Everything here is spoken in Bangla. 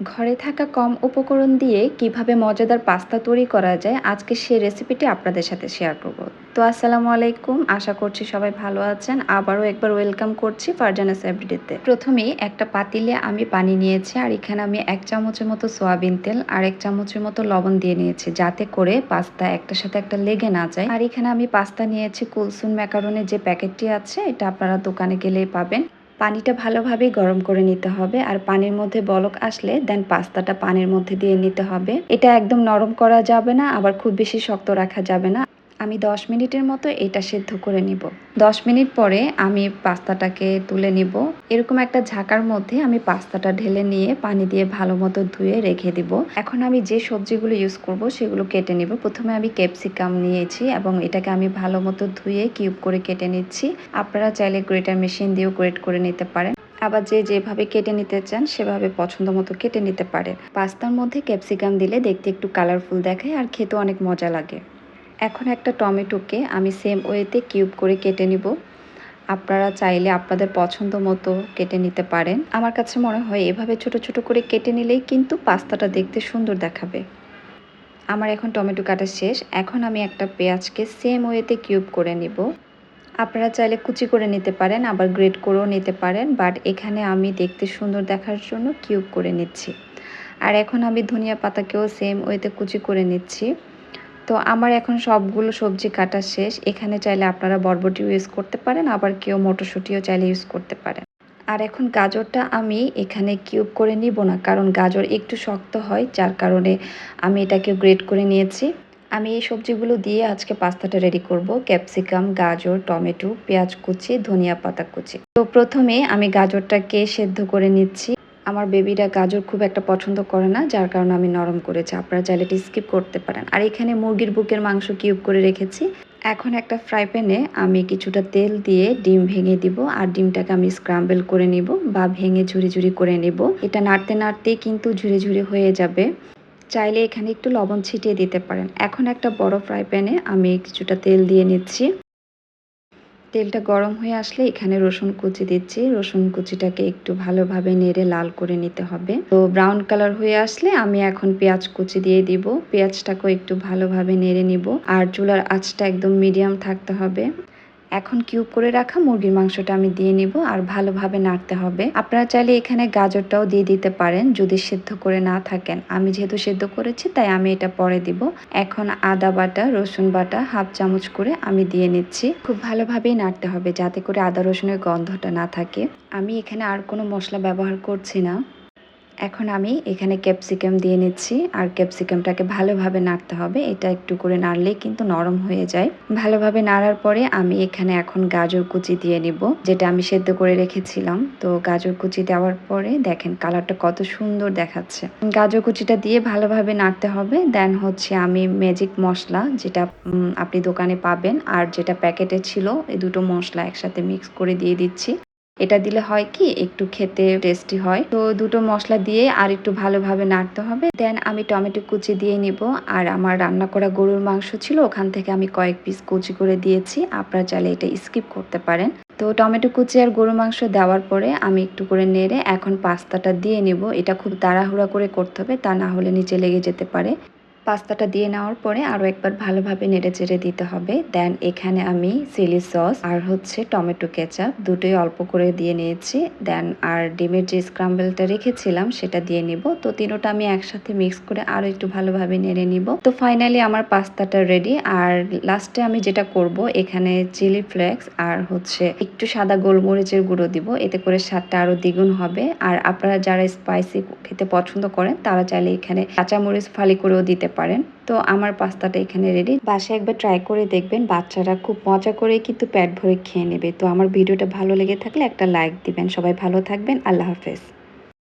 ঘরে থাকা কম উপকরণ দিয়ে কীভাবে মজাদার পাস্তা তৈরি করা যায়, আজকে সেই রেসিপিটি আপনাদের সাথে শেয়ার করব। তো আসসালামু আলাইকুম, আশা করছি সবাই ভালো আছেন। আবারও একবার ওয়েলকাম করছি ফারজানাস এভরিডেতে প্রথমেই একটা পাতিলে আমি পানি নিয়েছি, আর এখানে আমি এক চামচের মতো সোয়াবিন তেল আর এক চামচের মতো লবণ দিয়ে নিয়েছি, যাতে করে পাস্তা একটার সাথে একটা লেগে না যায়। আর এখানে আমি পাস্তা নিয়েছি কুলসুন ম্যাকারনের যে প্যাকেটটি আছে, এটা আপনারা দোকানে গেলেই পাবেন। পানিটা ভালোভাবে গরম করে নিতে হবে আর পানির মধ্যে বলক আসলে দেন পাস্তাটা পানির মধ্যে দিয়ে নিতে হবে। এটা একদম নরম করা যাবে না, আবার খুব বেশি শক্ত রাখা যাবে না। আমি 10 মিনিটের মতো এটা সেদ্ধ করে নিব। 10 মিনিট পরে আমি পাস্তাটাকে তুলে নিব। এরকম একটা ঝাঁকার মধ্যে আমি পাস্তাটা ঢেলে নিয়ে পানি দিয়ে ভালো মতো ধুয়ে রেখে দিব। এখন আমি যে সবজিগুলো ইউজ করব সেগুলো কেটে নিব। প্রথমে আমি ক্যাপসিকাম নিয়েছি এবং এটাকে আমি ভালো মতো ধুয়ে কিউব করে কেটে নিচ্ছি। আপনারা চাইলে গ্রেটার মেশিন দিয়েও গ্রেট করে নিতে পারেন। আবার যে যেভাবে কেটে নিতে চান সেভাবে পছন্দ মতো কেটে নিতে পারে পাস্তার মধ্যে ক্যাপসিকাম দিলে দেখতে একটু কালারফুল দেখায় আর খেতে অনেক মজা লাগে। এখন একটা টমেটোকে আমি সেম ওয়েতে কিউব করে কেটে নিব। আপনারা চাইলে আপনাদের পছন্দ মতো কেটে নিতে পারেন। আমার কাছে মনে হয় এভাবে ছোট ছোট করে কেটে নিলেই কিন্তু পাস্তাটা দেখতে সুন্দর দেখাবে। আমার এখন টমেটো কাটা শেষ। এখন আমি একটা পেঁয়াজকে সেম ওয়েতে কিউব করে নিব। আপনারা চাইলে কুচি করে নিতে পারেন, আবার গ্রেড করেও নিতে পারেন বাট এখানে আমি দেখতে সুন্দর দেখার জন্য কিউব করে নিচ্ছি। আর এখন আমি ধনিয়া পাতাকেও সেম ওয়েতে কুচি করে নিচ্ছি। তো আমার এখন সবগুলো সবজি কাটা শেষ। এখানে চাইলে আপনারা বরবটিও ইউজ করতে পারেন, আবার কেউ মটরশুঁটিও চাইলে ইউজ করতে পারেন। আর এখন গাজরটা আমি এখানে কিউব করে নিব না, কারণ গাজর একটু শক্ত হয়, যার কারণে আমি এটাকে গ্রেড করে নিয়েছি। আমি এই সবজিগুলো দিয়ে আজকে পাস্তাটা রেডি করব। ক্যাপসিকাম গাজর, টমেটো, পেঁয়াজ কুচি, ধনিয়া পাতা কুচি। তো প্রথমে আমি গাজরটাকে সেদ্ধ করে নিচ্ছি। আমার বেবিরা গাজর খুব একটা পছন্দ করে না, যার কারণে আমি নরম করেছি। আপনারা চাইলে এটি স্কিপ করতে পারেন। আর এখানে মুরগির বুকের মাংস কিউব করে রেখেছি। এখন একটা ফ্রাই প্যানে আমি কিছুটা তেল দিয়ে ডিম ভেঙে দিব আর ডিমটাকে আমি স্ক্রাম্বল করে নিব বা ভেঙে ঝুরি ঝুরি করে নিব। এটা নাড়তে নাড়তেই কিন্তু ঝুরি ঝুরি হয়ে যাবে। চাইলে এখানে একটু লবণ ছিটিয়ে দিতে পারেন। এখন একটা বড় ফ্রাই প্যানে আমি কিছুটা তেল দিয়ে নিচ্ছি। তেলটা গরম হয়ে আসলে এখানে রসুন কুচি দিচ্ছি। রসুন কুচিটাকে একটু ভালোভাবে নেড়ে লাল করে নিতে হবে। তো ব্রাউন কালার হয়ে আসলে আমি এখন পেঁয়াজ কুচি দিয়ে দিব। পেঁয়াজটাকেও একটু ভালোভাবে নেড়ে নিব। আর চুলার আঁচটা একদম মিডিয়াম থাকতে হবে। এখন কিউব করে রাখা মুরগির মাংসটা আমি দিয়ে নিব আর ভালোভাবে নাড়তে হবে। আপনারা চাইলে এখানে গাজরটাও দিয়ে দিতে পারেন যদি সেদ্ধ করে না থাকেন। আমি যেহেতু সেদ্ধ করেছি, তাই আমি এটা পরে দিব। এখন আদা বাটা, রসুন বাটা হাফ চামচ করে আমি দিয়ে নিচ্ছি। খুব ভালোভাবেই নাড়তে হবে যাতে করে আদা রসুনের গন্ধটা না থাকে। আমি এখানে আর কোনো মশলা ব্যবহার করছি না। এখন আমি এখানে ক্যাপসিকাম দিয়ে নিচ্ছি। আর ক্যাপসিকামটাকে ভালোভাবে নাড়তে হবে। এটা একটু করে নাড়লেই কিন্তু নরম হয়ে যায়। ভালোভাবে নাড়ার পরে আমি এখানে এখন গাজর কুচি দিয়ে নিব, যেটা আমি সেদ্ধ করে রেখেছিলাম। তো গাজর কুচি দেওয়ার পরে দেখেন কালারটা কত সুন্দর দেখাচ্ছে। গাজর কুচিটা দিয়ে ভালোভাবে নাড়তে হবে। দেন হচ্ছে আমি ম্যাজিক মশলা, যেটা আপনি দোকানে পাবেন। আর যেটা প্যাকেটে ছিল, এই দুটো মশলা একসাথে মিক্স করে দিয়ে দিচ্ছি। এটা দিলে হয় কি, একটু খেতে টেস্টি হয়। তো দুটো মশলা দিয়ে আর একটু ভালোভাবে নাড়তে হবে। দেন আমি টমেটো কুচি দিয়ে নিব। আর আমার রান্না করা গরুর মাংস ছিল, ওখান থেকে আমি কয়েক পিস কুচি করে দিয়েছি। আপনারা চাইলে এটা স্কিপ করতে পারেন। তো টমেটো কুচি আর গরু মাংস দেওয়ার পরে আমি একটু করে নেড়ে এখন পাস্তাটা দিয়ে নিব। এটা খুব তাড়াহুড়া করে করতে হবে, তা না হলে নিচে লেগে যেতে পারে। পাস্তাটা দিয়ে নেওয়ার পরে আরও একবার ভালোভাবে নেড়ে চেড়ে দিতে হবে। দেন এখানে আমি চিলি সস আর হচ্ছে টমেটো কেচাপ দুটোই অল্প করে দিয়ে নিয়েছি। দেন আর ডিমের যে স্ক্রাম্বেলটা রেখেছিলাম সেটা দিয়ে নিব। তো তিনোটা আমি একসাথে মিক্স করে আরও একটু ভালোভাবে নেড়ে নিব। তো ফাইনালি আমার পাস্তাটা রেডি আর লাস্টে আমি যেটা করব, এখানে চিলি ফ্লেক্স আর হচ্ছে একটু সাদা গোলমরিচের গুঁড়ো দিব। এতে করে স্বাদটা আরও দ্বিগুণ হবে। আর আপনারা যারা স্পাইসি খেতে পছন্দ করেন, তারা চাইলে এখানে কাঁচামরিচ ফালি করেও দিতে পারেন। তো আমার পাস্তাটা এখানে রেডি বাসায় একবার ট্রাই করে দেখবেন, বাচ্চারা খুব মজা করে কিন্তু প্যাট ভরে খেয়ে নেবে। তো আমার ভিডিওটা ভালো লেগে থাকলে একটা লাইক দিবেন। সবাই ভালো থাকবেন। আল্লাহ হাফেজ।